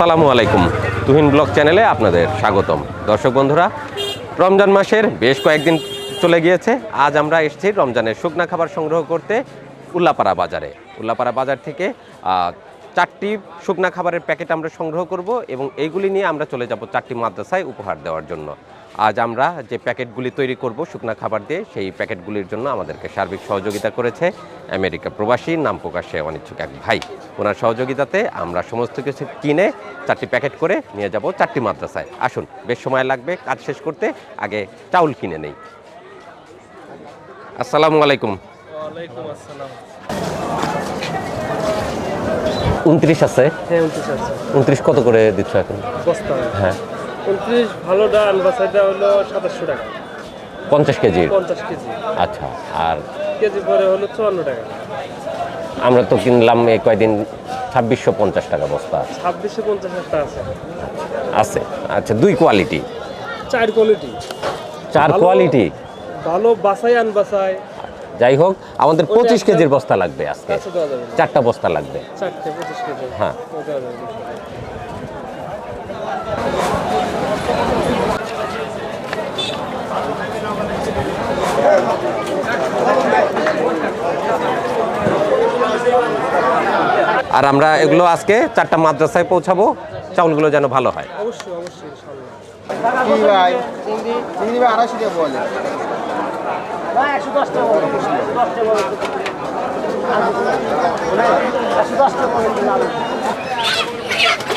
আসসালামু আলাইকুম। তুহিন ব্লগ চ্যানেলে আপনাদের স্বাগতম। দর্শক বন্ধুরা, রমজান মাসের বেশ কয়েকদিন চলে গিয়েছে। আজ আমরা এসেছি রমজানের শুকনা খাবার সংগ্রহ করতে উল্লাপাড়া বাজারে। উল্লাপাড়া বাজার থেকে চারটি শুকনা খাবারের প্যাকেট আমরা সংগ্রহ করব এবং এইগুলি নিয়ে আমরা চলে যাব চারটি মাদ্রাসায় উপহার দেওয়ার জন্য। আজ আমরা যে প্যাকেটগুলি তৈরি করব শুকনা খাবার দিয়ে সেই প্যাকেটগুলির জন্য আমাদেরকে সার্বিক সহযোগিতা করেছে আমেরিকা প্রবাসী নাম প্রকাশে অনিচ্ছুক এক ভাই। ওনার সহযোগিতাতে আমরা সমস্ত কিছু কিনে চারটি প্যাকেট করে নিয়ে যাব চারটি মাদ্রাসায়। আসুন বেশ সময় লাগবে কাজ শেষ করতে আগে চাউল কিনে নেই। আসসালামু আলাইকুম। উনত্রিশ আছে? হ্যাঁ উনত্রিশ কত করে দিচ্ছ এখন? হ্যাঁ। উনত্রিশ ভালো ডাল বাসাইটা হলো সাতাশশো টাকা। পঞ্চাশ কেজির পঞ্চাশ কেজি। আচ্ছা আর কেজি পরে হলো চুয়ান্ন টাকা। আমরা তো কিনলাম এই কয়দিন ছাব্বিশশো পঞ্চাশ টাকা বস্তা। ছাব্বিশশো পঞ্চাশ একটা আছে। আছে? আচ্ছা দুই কোয়ালিটি? চার কোয়ালিটি। চার কোয়ালিটি? ভালো বাসাই আন বাসাই যাই হোক আমাদের পঁচিশ কেজির বস্তা লাগবে আজকে। না। চারটা বস্তা লাগবে। কেজি। হ্যাঁ। ও দেওয়া যাবে না। আর আমরা এগুলো আজকে চারটা মাদ্রাসায় পৌঁছাবো। চাউলগুলো যেন ভালো হয়। অবশ্যই অবশ্যই ভাই? আড়াইশো টাকা বলে।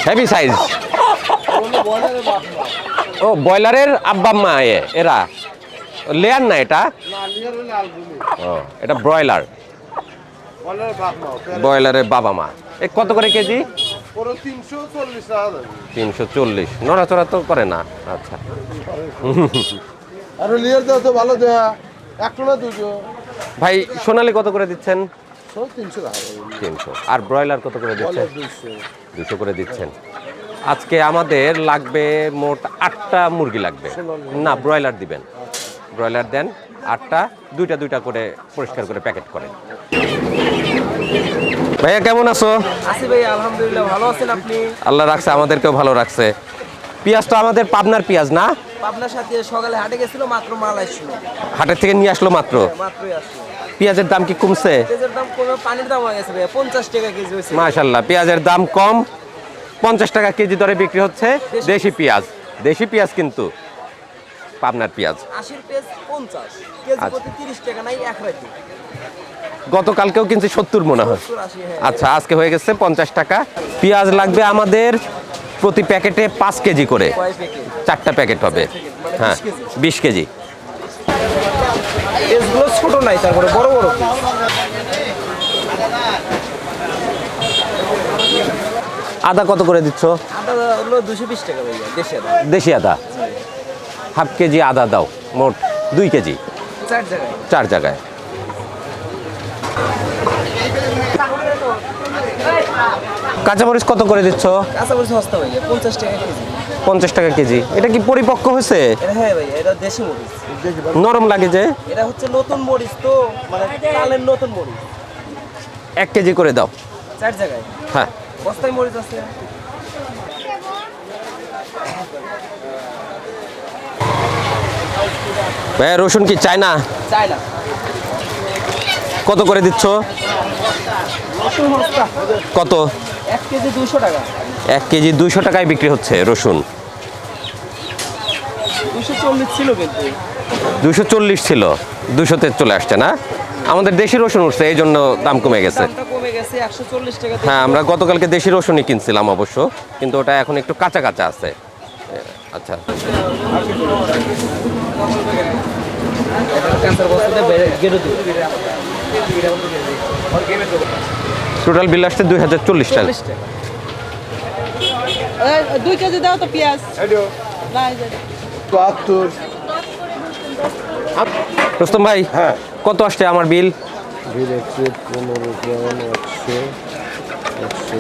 হেভি সাইজ ও ব্রয়লারের আব্বা মা এ এরা। লেয়ার না এটা? ও এটা ব্রয়লার। ব্রয়লারের বাবা মা। কত করে কেজি? তিনশো চল্লিশ নড়াচড়া তো করে না। আচ্ছা। আর লিয়ার তো ভালো দুশো ভাই সোনালি কত করে দিচ্ছেন? তিনশো আর ব্রয়লার কত করে দিচ্ছেন? দুশো দুশো করে দিচ্ছেন। আজকে আমাদের লাগবে মোট আটটা মুরগি লাগবে। না ব্রয়লার দিবেন। ব্রয়লার দেন আটটা দুইটা দুইটা করে পরিষ্কার করে প্যাকেট করেন। ভাইয়া কেমন আছো? আসি ভাই আলহামদুলিল্লাহ ভালো আছেন আপনি? আল্লাহ রাখছে আমাদেরকেও ভালো রাখছে। পেঁয়াজ তো আমাদের পাবনার পেঁয়াজ না? আপনার সাথে সকালে হাটে গেছিল মাত্র মাল আসছিল। হাটের থেকে নিয়ে আসলো মাত্র? মাত্রই আসলো। পেঁয়াজের দাম কি কমছে? পেঁয়াজের দাম কমে পানির দাম হয়ে গেছে ভাইয়া পঞ্চাশ টাকা কেজি হয়েছে। মাশাল্লাহ পেঁয়াজের দাম কম পঞ্চাশ টাকা কেজি দরে বিক্রি হচ্ছে দেশি পেঁয়াজ। দেশি পেঁয়াজ কিন্তু পাবনার পেঁয়াজ। আশির পেঁয়াজ পঞ্চাশ কেজি আচ্ছা। প্রতি তিরিশ টাকা নাই এক রাখি গতকালকেও কিন্তু সত্তর মনে হয়। আচ্ছা আজকে হয়ে গেছে পঞ্চাশ টাকা। পেঁয়াজ লাগবে আমাদের প্রতি প্যাকেটে পাঁচ কেজি করে। চারটা প্যাকেট হবে। হ্যাঁ বিশ কেজি। ছোট নাই তারপরে বড় বড় আদা কত করে দিচ্ছ? দেশি আদা। হাফ কেজি আদা দাও মোট দুই কেজি। চার জায়গায়। চার জায়গায়। কাঁচামরিচ কত করে দিচ্ছ? কাঁচামরিচ সস্তা ভাইয়া পঞ্চাশ টাকা কেজি। পঞ্চাশ টাকা কেজি। এটা কি পরিপক্ক হয়েছে? হ্যাঁ ভাইয়া এটা দেশি মরিচ। নরম লাগে যে? এটা হচ্ছে নতুন মরিচ তো মানে কালের নতুন মরিচ। এক কেজি করে দাও। চার জায়গায়? হ্যাঁ। বস্তায় মরিচ আছে। ভাইয়া রসুন কি চায় না চাই না কত করে দিচ্ছ? কত? এক কেজি দুশো টাকায় বিক্রি হচ্ছে রসুন। দুশো চল্লিশ ছিল দুশোতে চলে আসছে না? আমাদের দেশি রসুন উঠছে এই জন্য দাম কমে গেছে। দামটা কমে গেছে একশো চল্লিশ টাকা হ্যাঁ আমরা গতকালকে দেশি রসুনই কিনছিলাম অবশ্য কিন্তু ওটা এখন একটু কাঁচা কাঁচা আছে। আচ্ছা। ক্যান্সার বস্তাতে গেড়ে দিই টোটাল বিল আসছে দুই হাজার চল্লিশ টাকা। দুই কেজি দাও তো পেঁয়াজ। বাহাত্তর। রুস্তম ভাই হ্যাঁ। কত আসছে আমার বিল ভিড় একশো পনেরো একশো একশো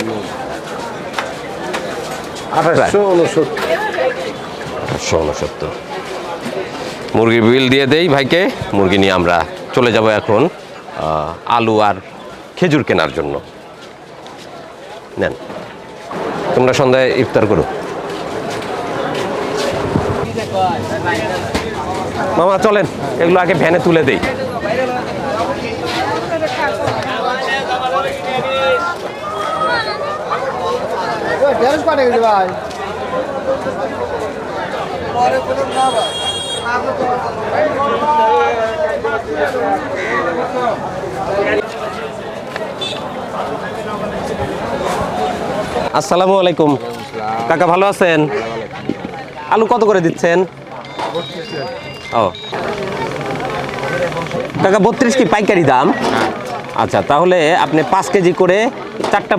আঠাশশো উনসত্তর। মুরগির বিল দিয়ে দেই ভাইকে। মুরগি নিয়ে আমরা চলে যাব এখন আলু আর খেজুর কেনার জন্য। নেন। তোমরা সন্ধ্যায় ইফতার করো। মামা, চলেন। এগুলো আগে ভ্যানে তুলে দেই। ভাই আসসালামু আলাইকুম। কাকা ভালো আছেন? আলু কত করে দিচ্ছেন? ও। কাকা, বত্রিশ কি পাইকারি দাম? আচ্ছা তাহলে আপনি পাঁচ কেজি করে চারটা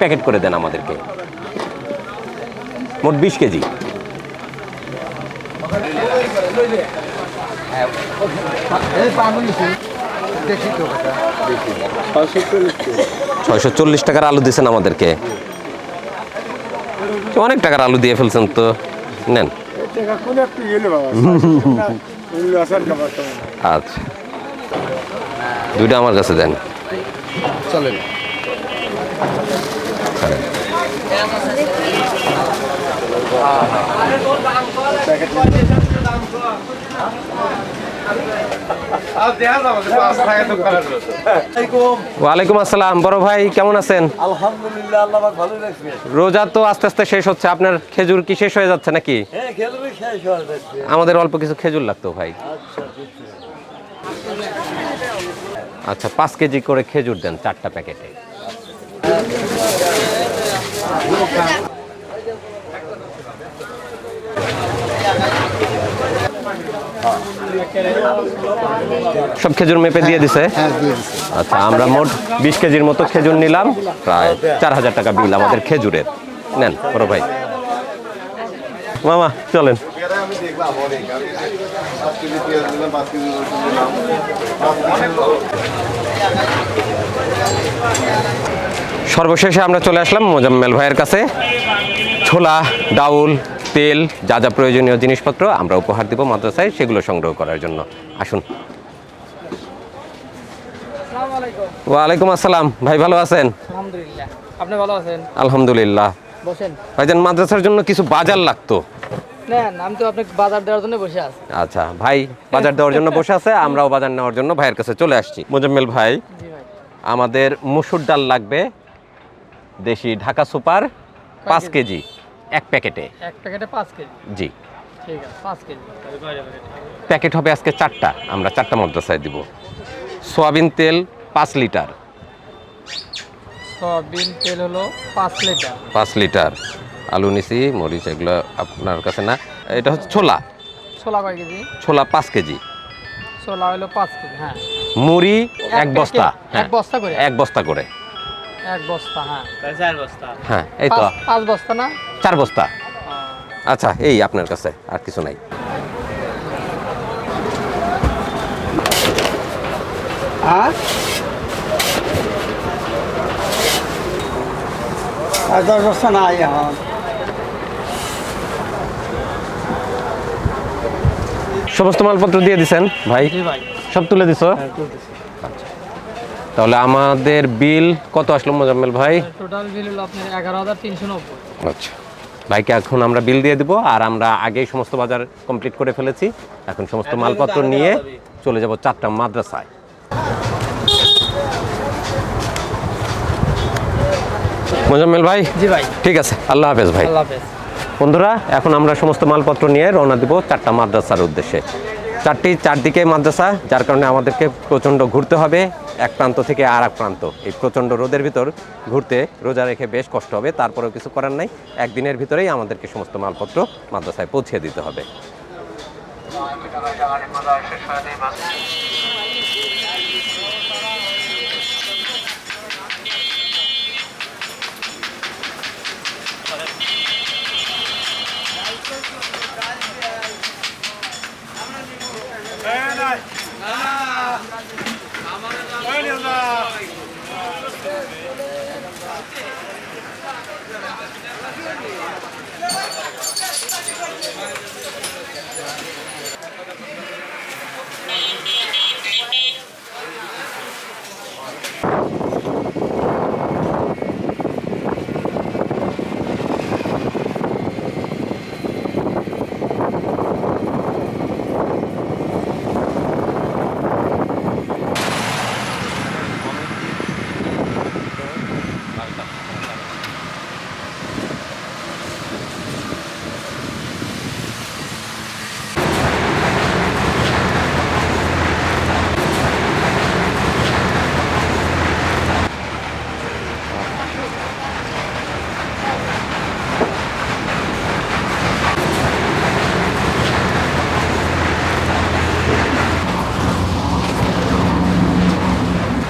প্যাকেট করে দেন আমাদেরকে। মোট বিশ কেজি। ছয়শো চল্লিশ টাকার আলু দিয়েছেন আমাদেরকে। অনেক টাকার আলু দিয়ে ফেলছেন তো। নেন। আচ্ছা। দুইটা আমার কাছে দেন। চলেন। ছাড়েন। ওয়ালাইকুম আসসালাম বড় ভাই কেমন আছেন? আলহামদুলিল্লাহ আল্লাহ ভালো রাখছে। রোজা তো আস্তে আস্তে শেষ হচ্ছে আপনার খেজুর কি শেষ হয়ে যাচ্ছে নাকি? হ্যাঁ হয়ে আমাদের অল্প কিছু খেজুর লাগতো ভাই। আচ্ছা পাঁচ কেজি করে খেজুর দেন চারটা প্যাকেটে। সব খেজুর মেপে দিয়ে দিছে? আচ্ছা আমরা মোট বিশ কেজির মতো খেজুর নিলাম। প্রায় চার হাজার টাকা বিল আমাদের খেজুরের। নেন, বড় ভাই। মামা, চলেন। সর্বশেষে আমরা চলে আসলাম মোজাম্মেল ভাইয়ের কাছে। ছোলা, ডাউল তেল যা যা প্রয়োজনীয় জিনিসপত্র আমরা উপহার দিব মাদ্রাসায় সেগুলো সংগ্রহ করার জন্য। আসুন। ওয়ালাইকুম আসসালাম। ভাই ভালো আছেন? আলহামদুলিল্লাহ। আপনি ভালো আছেন? আলহামদুলিল্লাহ। বসেন। ভাইজান মাদ্রাসার জন্য কিছু বাজার লাগতো? আমি তো বাজার দেওয়ার জন্য বসে আছি। আচ্ছা ভাই বাজার দেওয়ার জন্য বসে আছে আমরাও বাজার নেওয়ার জন্য ভাইয়ের কাছে চলে আসছি। মোজাম্মেল ভাই ভাই। আমাদের মুসুর ডাল লাগবে দেশি ঢাকা সুপার পাঁচ কেজি। এক প্যাকেটে? এক প্যাকেটে পাঁচ কেজি। জি। ঠিক আছে পাঁচ কেজি। প্যাকেট হবে আজকে চারটা আমরা চারটা মাদ্রাসায় দিব। সোয়াবিন তেল পাঁচ লিটার। সয়াবিন তেল হলো পাঁচ লিটার। পাঁচ লিটার। আলু নিছি মরিচ এগুলো আপনার কাছে না? এটা হচ্ছে ছোলা। ছোলা কয় কেজি? ছোলা পাঁচ কেজি। ছোলা হলো পাঁচ কেজি হ্যাঁ। মুড়ি এক এক বস্তা প্যাকেট, হ্যাঁ। এক বস্তা করে? এক বস্তা করে। এক বস্তা হ্যাঁ। চার বস্তা। হ্যাঁ এই তো। পাঁচ- পাঁচ বস্তা না? চার বস্তা। আচ্ছা এই আপনার কাছে আর কিছু নাই। আর? দশ বস্তা নাই এখন। সমস্ত মালপত্র দিয়ে দিছেন? ভাই সব তুলে দিছো? হ্যাঁ, তাহলে আমাদের বিল কত আসলো মোজাম্মেল ভাই? টোটাল বিল হলো আপনার এগারো হাজার তিনশো নব্বই। আচ্ছা। ভাইকে এখন আমরা বিল দিয়ে দিব আর আমরা আগেই সমস্ত বাজার কমপ্লিট করে ফেলেছি। এখন সমস্ত মালপত্র নিয়ে চলে যাব চারটা মাদ্রাসায়। মোজাম্মেল ভাই? জি ভাই। ঠিক আছে আল্লাহ হাফেজ ভাই। আল্লাহ হাফেজ। বন্ধুরা এখন আমরা সমস্ত মালপত্র নিয়ে রওনা দিব চারটা মাদ্রাসার উদ্দেশ্যে। চারটি চারদিকে মাদ্রাসা যার কারণে আমাদেরকে প্রচণ্ড ঘুরতে হবে। এক প্রান্ত থেকে আর এক প্রান্ত। এই প্রচণ্ড রোদের ভিতর ঘুরতে রোজা রেখে বেশ কষ্ট হবে, তারপরেও কিছু করার নাই। একদিনের ভিতরেই আমাদেরকে সমস্ত মালপত্র মাদ্রাসায় পৌঁছে দিতে হবে। হ্যাঁ,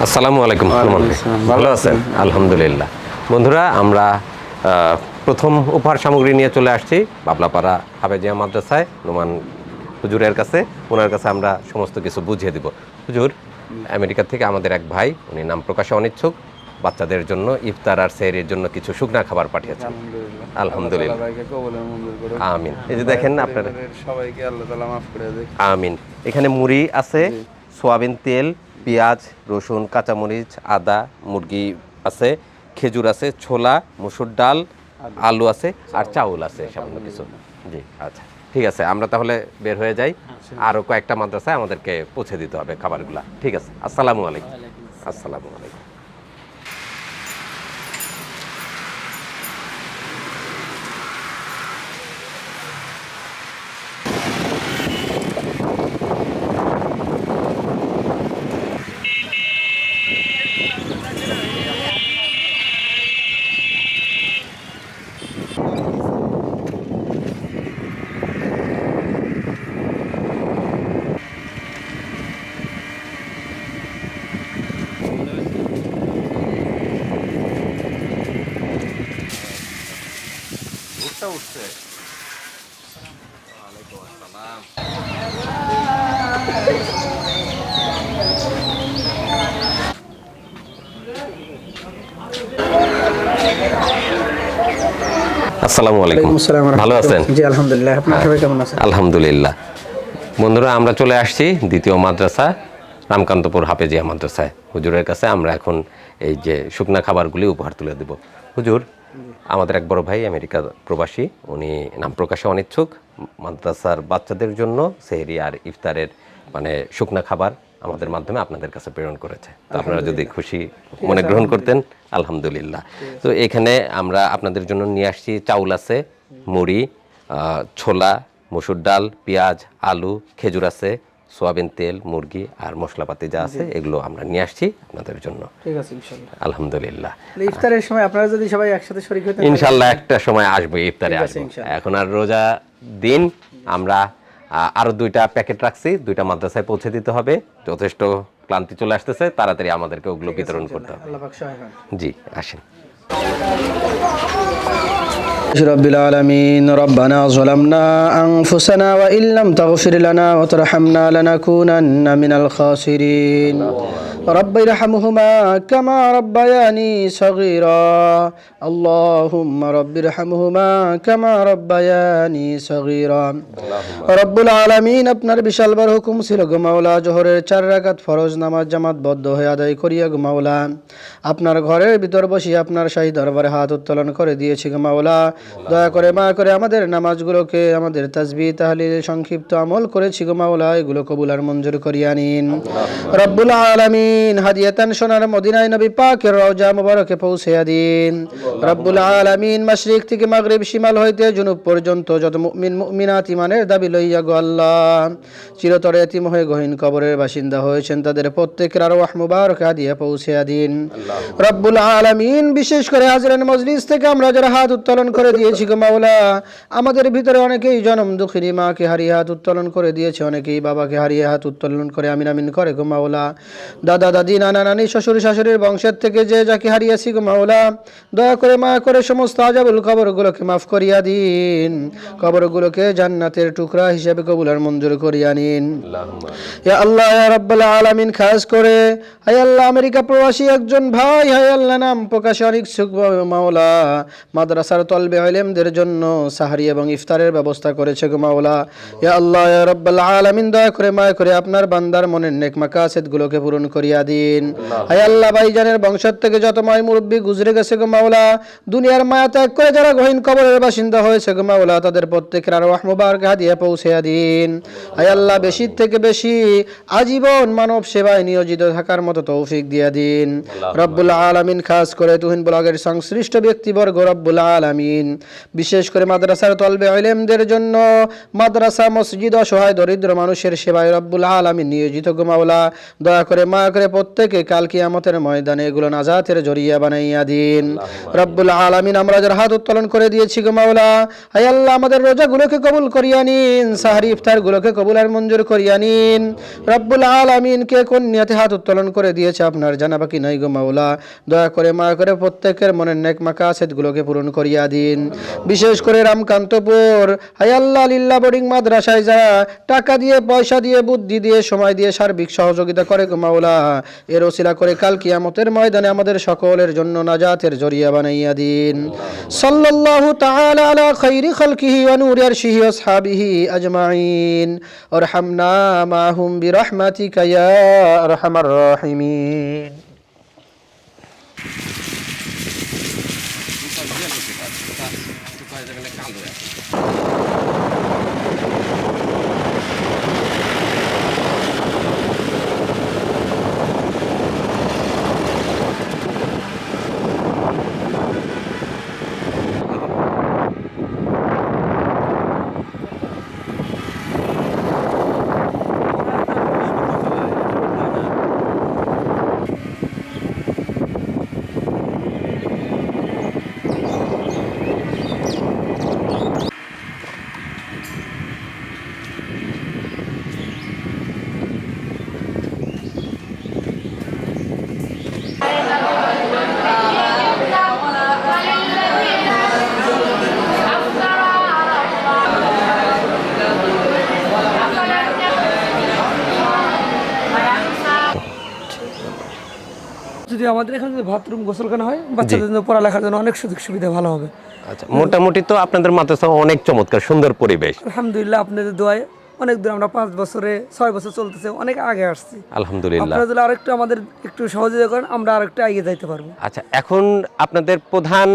আসসালামু আলাইকুম। ভালো আছেন? আলহামদুলিল্লাহ। বন্ধুরা আমরা প্রথম উপহার সামগ্রী নিয়ে চলে আসছি। বাবলাপাড়া হাবেজিয়া মাদ্রাসায় নোমান হুজুরের কাছে। ওনার কাছে আমরা সমস্ত কিছু বুঝিয়ে দিব। হুজুর আমেরিকা থেকে আমাদের এক ভাই উনি নাম প্রকাশে অনিচ্ছুক। বাচ্চাদের জন্য ইফতার আর সেহরির জন্য কিছু শুকনা খাবার পাঠিয়েছেন। আলহামদুলিল্লাহ। আমিন। এই যে দেখেন আপনার। সবাইকে আল্লাহ মাফ করে আমিন। এখানে মুড়ি আছে সোয়াবিন তেল পেঁয়াজ রসুন কাঁচামরিচ আদা মুরগি আছে খেজুর আছে ছোলা মুসুর ডাল আলু। আছে আর চাউল আছে সামান্য কিছু। জি আচ্ছা। ঠিক আছে আমরা তাহলে বের হয়ে যাই। আরও কয়েকটা মাদ্রাসায় আমাদেরকে পৌঁছে দিতে হবে খাবারগুলা। ঠিক আছে আসসালামু আলাইকুম। আসসালামু আলাইকুম। আসসালামু আলাইকুম। ভালো আছেন? জি আলহামদুলিল্লাহ। আপনার সবাই কেমন আছেন? আলহামদুলিল্লাহ। বন্ধুরা আমরা চলে আসছি দ্বিতীয় মাদ্রাসা রামকান্তপুর হাফেজিয়া মাদ্রাসায়। হুজুরের কাছে আমরা এখন এই যে শুকনা খাবারগুলি উপহার তুলে দেব। হুজুর আমাদের এক বড় ভাই আমেরিকা প্রবাসী উনি নাম প্রকাশে অনিচ্ছুক। মাদ্রাসার বাচ্চাদের জন্য সেহরি আর ইফতারের মানে শুকনা খাবার আমাদের মাধ্যমে আপনাদের কাছে প্রেরণ করেছে। তো আপনারা যদি খুশি মনে গ্রহণ করতেন আলহামদুলিল্লাহ। তো এখানে আমরা আপনাদের জন্য নিয়ে আসছি চাউল আছে মুড়ি ছোলা মসুর ডাল পেঁয়াজ আলু খেজুর আছে সোয়াবিন তেল মুরগি আর মশলাপাতি যা আছে এগুলো আমরা নিয়ে আসছি আপনাদের জন্য। ঠিক আছে ইনশাল্লাহ আলহামদুলিল্লাহ। ইফতারের সময় আপনারা যদি সবাই একসাথে শরীর হতেন ইনশাল্লাহ একটা সময় আসব ইফতারে আসব। এখন আর রোজা দিন আমরা আহ, আরও দুইটা প্যাকেট রাখছি দুইটা মাদ্রাসায় পৌঁছে দিতে হবে। যথেষ্ট ক্লান্তি চলে আসতেছে তাড়াতাড়ি আমাদেরকে ওগুলো বিতরণ করতে হবে। জি আসেন। رب العالمين ربنا ظلمنا أنفسنا وإن لم تغفر لنا وترحمنا لنكونن من الخاسرين رب ارحمهما كما ربياني صغيرا اللهم رب ارحمهما كما ربياني صغيرا رب العالمين আপনার বিশাল বড় হুকুম ছিল গো মাওলা জোহরের চার রাকাত ফরজ নামাজ জামাত বদ্ধ হয়ে আদায় করিয়া গো মাওলা আপনার ঘরের ভিতর বসে আপনার শাহী দরবারে হাত উত্তোলন করে দিয়েছি গো মাওলা দয়া করে মা করে আমাদের নামাজগুলোকে আমাদের তাজবি তাহলে সংক্ষিপ্ত আমল করেছি গো মাওলা এগুলো কবুল আর মঞ্জুর করিয়া নিন। রব্বুল আলামিন হাদিয়াতান সোনার মদিনায় নবী পাকের রওজা মুবারকে পৌঁছে দিন। রব্বুল আলামিন মাশরিক থেকে মাগরিব শিমাল হইতে জুনুব পর্যন্ত যত মুমিন মুমিনাত ইমানের দাবি লইয়া গো আল্লাহ। চিরতরে এতিম হয়ে গহীন কবরের বাসিন্দা হয়েছেন তাদের প্রত্যেকের আরও মুবারক হাদিয়া পৌঁছে দিন। রব্বুল আলামিন বিশেষ করে হাজরান মজলিস থেকে আমরা যারা হাত উত্তোলন করে দিয়েছি গো মাওলা। আমাদের ভিতরে অনেকেই জনম দুঃখিনী মাকে হারিয়ে হাত উত্তোলন করে দিয়েছে অনেকেই বাবাকে হারিয়ে হাত উত্তোলন করে আমিন আমিন করে গো মাওলা। দাদা দাদি নানা নানি শ্বশুর শাশুড়ির বংশের থেকে যে যাকে হারিয়েছি গো মাওলা দয়া করে মায়া করে সমস্ত আজাবুল কবরগুলোকে মাফ করিয়া দিন। কবরগুলোকে জান্নাতের টুকরা হিসেবে কবুলার মঞ্জুর করিয়া নিন। ইয়া আল্লাহ ইয়া রাব্বাল আলামিন খাস করে। হায় আল্লাহ আমেরিকা প্রবাসী একজন ভাই হায় আল্লাহ নাম প্রকাশে অনেক সুখ মাওলা। মাদ্রাসার তলবে ইলেমদের জন্য সাহারি এবং ইফতারের ব্যবস্থা করেছে গো মাওলা। ইয়া আল্লাহ ইয়া রাব্বাল আলামিন দয়া করে মায়া করে আপনার বান্দার মনের নেক মাকাসেদ গুলোকে পূরণ করিয়া দিন। হায় আল্লাহ ভাইজানের বংশের থেকে যত মাই মুরব্বী গুজরে গেছে গো মাওলা দুনিয়ার মায়া ত্যাগ করে যারা গহীন কবরের বাসিন্দা হয়েছে গো মাওলা তাদের প্রত্যেকের আরও মুবারক হাদিয়া পৌঁছে দিন। হায় আল্লাহ বেশি থেকে বেশি আজীবন মানব সেবায় নিয়োজিত থাকার মতো তৌফিক দিয়া দিন। রব্বুল আলামিন খাস করে তুহিন ব্লগের সংশ্লিষ্ট ব্যক্তিবর্গ রব্বুল আলামিন। আলামিন বিশেষ করে মাদ্রাসার তলবে ইলেমদের জন্য মাদ্রাসা মসজিদ অসহায় দরিদ্র মানুষের সেবায় রব্বুল আলামিন নিয়োজিত গো মাওলা। দয়া করে মায়া করে প্রত্যেকে কাল কিয়ামতের ময়দানে এগুলো নাজাতের জরিয়া বানাইয়া দিন। রব্বুল আলামিন আমরা যারা হাত উত্তোলন করে দিয়েছি গো মাওলা হায় আল্লাহ আমাদের রোজাগুলোকে কবুল করিয়া নিন সাহারি ইফতারগুলোকে কবুল আর মঞ্জুর করিয়া নিন। রব্বুল আলামিন কে কোন নিয়তে হাত উত্তোলন করে দিয়েছে আপনার জানা বাকি নাই গো মাওলা। দয়া করে মায়া করে প্রত্যেকের মনের নেক মাকাসেদগুলোকে পূরণ করিয়া দিন। বিশেষ করে রামকান্তপুর, হায় আল্লাহ লিল্লা বোর্ডিং মাদ্রাসায় যারা টাকা দিয়ে, পয়সা দিয়ে, বুদ্ধি দিয়ে, সময় দিয়ে সার্বিক সহযোগিতা করে মাওলা। এর ওসিলা করে কাল কিয়ামতের ময়দানে আমাদের সকলের জন্য নাজাতের জরিয়া বানাইয়া দিন। সাল্লাল্লাহু তাআলা আলা খাইরি খালকিহি ওয়া নূরি আরশিহি ওয়া আসহাবিহি আজমাইন। ওরহামনা মাহুম বিরহমাতিকা ইয়া আরহামার রাহিমিন। যদি আমাদের এখানে যদি বাথরুম গোসলখানা হয় বাচ্চাদের জন্য পড়ালেখার জন্য অনেক সুযোগ সুবিধা ভালো হবে। আচ্ছা মোটামুটি তো আপনাদের মাদ্রাসা অনেক চমৎকার সুন্দর পরিবেশ। আলহামদুলিল্লাহ আপনাদের দোয়ায় অনেক দূর আমরা পাঁচ বছরে ছয় বছর চলতেছে অনেক আগে আসছি। আলহামদুলিল্লাহ। আপনারা যদি আরেকটু আমাদের একটু সহযোগিতা করেন আমরা আরেকটু এগিয়ে যাইতে পারব। আচ্ছা এখন আপনাদের প্রধান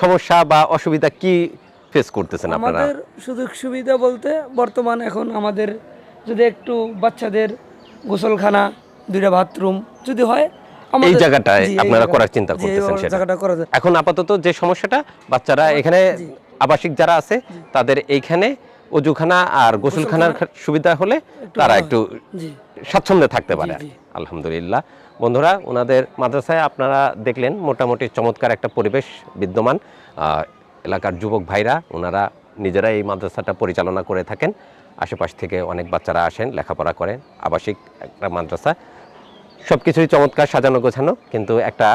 সমস্যা বা অসুবিধা কি ফেস করতেছেন আপনারা? আমাদের সুযোগ সুবিধা বলতে বর্তমান এখন আমাদের যদি একটু বাচ্চাদের গোসলখানা দুইটা বাথরুম যদি হয় এই জায়গাটায় আপনারা করার চিন্তা করতেছেন সেটা। জায়গাটা এখন আপাতত যে সমস্যাটা বাচ্চারা এখানে আবাসিক যারা আছে তাদের এইখানে অজুখানা আর গোসলখানার সুবিধা হলে তারা একটু স্বাচ্ছন্দ্যে থাকতে পারে। আলহামদুলিল্লাহ। বন্ধুরা ওনাদের মাদ্রাসায় আপনারা দেখলেন মোটামুটি চমৎকার একটা পরিবেশ বিদ্যমান। আহ, এলাকার যুবক ভাইরা ওনারা নিজেরা এই মাদ্রাসাটা পরিচালনা করে থাকেন। আশেপাশ থেকে অনেক বাচ্চারা আসেন লেখাপড়া করেন। আবাসিক একটা মাদ্রাসা। সব কিছুই চমৎকার সাজানো গোছানো, কিন্তু একটা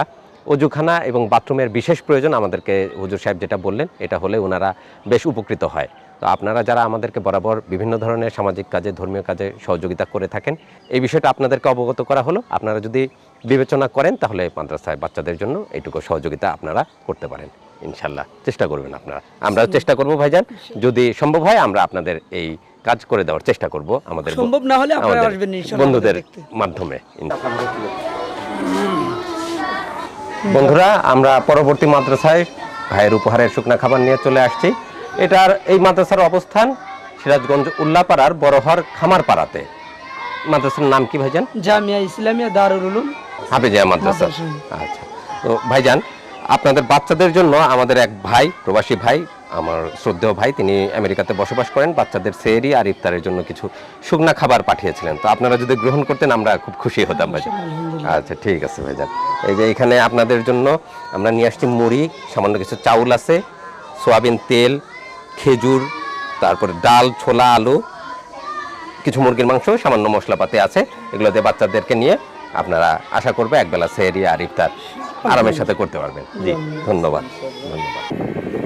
অজুখানা এবং বাথরুমের বিশেষ প্রয়োজন আমাদেরকে হুজুর সাহেব যেটা বললেন, এটা হলে ওনারা বেশ উপকৃত হয়। তো আপনারা যারা আমাদেরকে বরাবর বিভিন্ন ধরনের সামাজিক কাজে, ধর্মীয় কাজে সহযোগিতা করে থাকেন, এই বিষয়টা আপনাদেরকে অবগত করা হলো। আপনারা যদি বিবেচনা করেন, তাহলে মাদ্রাসায় বাচ্চাদের জন্য এইটুকু সহযোগিতা আপনারা করতে পারেন। ইনশাল্লাহ চেষ্টা করবেন আপনারা। আমরাও চেষ্টা করব ভাইজান। যদি সম্ভব হয়, আমরা আপনাদের এই কাজ করে দেওয়ার চেষ্টা করব আমাদের সম্ভব না হলে আপনারা আসবেন ইনশাআল্লাহ বন্ধুদের মাধ্যমে। বন্ধুরা আমরা পরবর্তী মাদ্রাসায় ভাইয়ের উপহারের শুকনা খাবার নিয়ে চলে আসছি। এটার এই মাদ্রাসার অবস্থান সিরাজগঞ্জ উল্লাপাড়ার বড়হর খামারপাড়াতে। মাদ্রাসার নাম কি ভাইজান? জামিয়া ইসলামিয়া দারুল উলুম। হাফেজিয়া মাদ্রাসা। আচ্ছা। তো ভাইজান আপনাদের বাচ্চাদের জন্য আমাদের এক ভাই প্রবাসী ভাই আমার শ্রদ্ধেয় ভাই তিনি আমেরিকাতে বসবাস করেন বাচ্চাদের সেরি আর ইফতারের জন্য কিছু শুকনা খাবার পাঠিয়েছিলেন। তো আপনারা যদি গ্রহণ করতেন আমরা খুব খুশি হতাম ভাইজান আচ্ছা ঠিক আছে ভাইজান এই যে এখানে আপনাদের জন্য আমরা নিয়ে আসছি মুড়ি সামান্য কিছু চাউল আছে সোয়াবিন তেল খেজুর তারপরে ডাল ছোলা আলু কিছু মুরগির মাংস সামান্য মশলাপাতি আছে। এগুলো দিয়ে বাচ্চাদেরকে নিয়ে আপনারা আশা করবে একবেলা সেহরি আর ইফতার আরামের সাথে করতে পারবেন। জি ধন্যবাদ। ধন্যবাদ।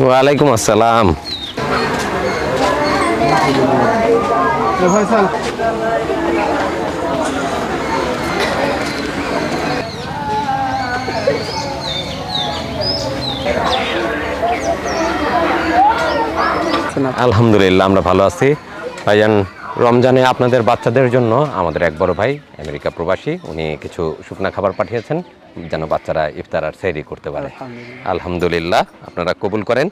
ওয়ালাইকুম আসসালাম। আলহামদুলিল্লাহ আমরা ভালো আছি। ভাইজান রমজানে আপনাদের বাচ্চাদের জন্য আমাদের এক বড় ভাই আমেরিকা প্রবাসী উনি কিছু শুকনা খাবার পাঠিয়েছেন। যেন বাচ্চারা ইফতার আর সেরি করতে পারে। আলহামদুলিল্লাহ। আপনারা কবুল করেন।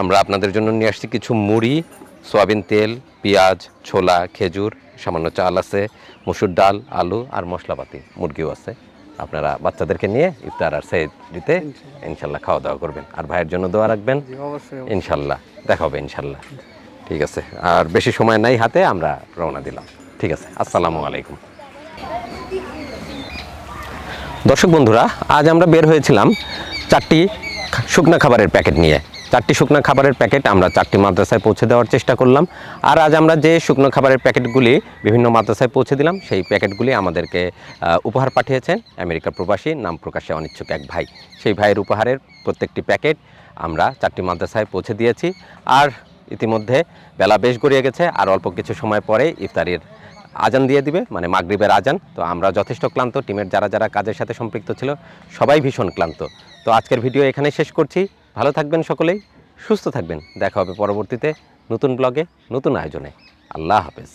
আমরা আপনাদের জন্য নিয়ে আসছি কিছু মুড়ি সয়াবিন তেল পেঁয়াজ ছোলা খেজুর সামান্য চাল আছে মসুর ডাল আলু আর মশলাপাতি মুরগিও আছে। আপনারা বাচ্চাদেরকে নিয়ে ইফতার আর দিতে ইনশাল্লাহ। খাওয়া দাওয়া করবেন। আর ভাইয়ের জন্য দোয়া রাখবেন। ইনশাল্লাহ দেখা হবে ইনশাল্লাহ। ঠিক আছে আর বেশি সময় নাই হাতে আমরা রওনা দিলাম। ঠিক আছে আসসালামু আলাইকুম। দর্শক বন্ধুরা, আজ আমরা বের হয়েছিলাম চারটি শুকনা খাবারের প্যাকেট নিয়ে। চারটি শুকনো খাবারের প্যাকেট আমরা চারটি মাদ্রাসায় পৌঁছে দেওয়ার চেষ্টা করলাম। আর আজ আমরা যে শুকনো খাবারের প্যাকেটগুলি বিভিন্ন মাদ্রাসায় পৌঁছে দিলাম, সেই প্যাকেটগুলি আমাদেরকে উপহার পাঠিয়েছেন আমেরিকা প্রবাসী, নাম প্রকাশে অনিচ্ছুক এক ভাই। সেই ভাইয়ের উপহারের প্রত্যেকটি প্যাকেট আমরা চারটি মাদ্রাসায় পৌঁছে দিয়েছি। আর ইতিমধ্যে বেলা বেশ গড়িয়ে গেছে, আর অল্প কিছু সময় পরে ইফতারির আজান দিয়ে দিবে মানে মাগরীবের আজান। তো আমরা যথেষ্ট ক্লান্ত, টিমের যারা যারা কাজের সাথে সম্পৃক্ত ছিল, সবাই ভীষণ ক্লান্ত। তো আজকের ভিডিও এখানে শেষ করছি। ভালো থাকবেন সকলেই, সুস্থ থাকবেন। দেখা হবে পরবর্তীতে নতুন ব্লগে, নতুন আয়োজনে। আল্লাহ হাফেজ।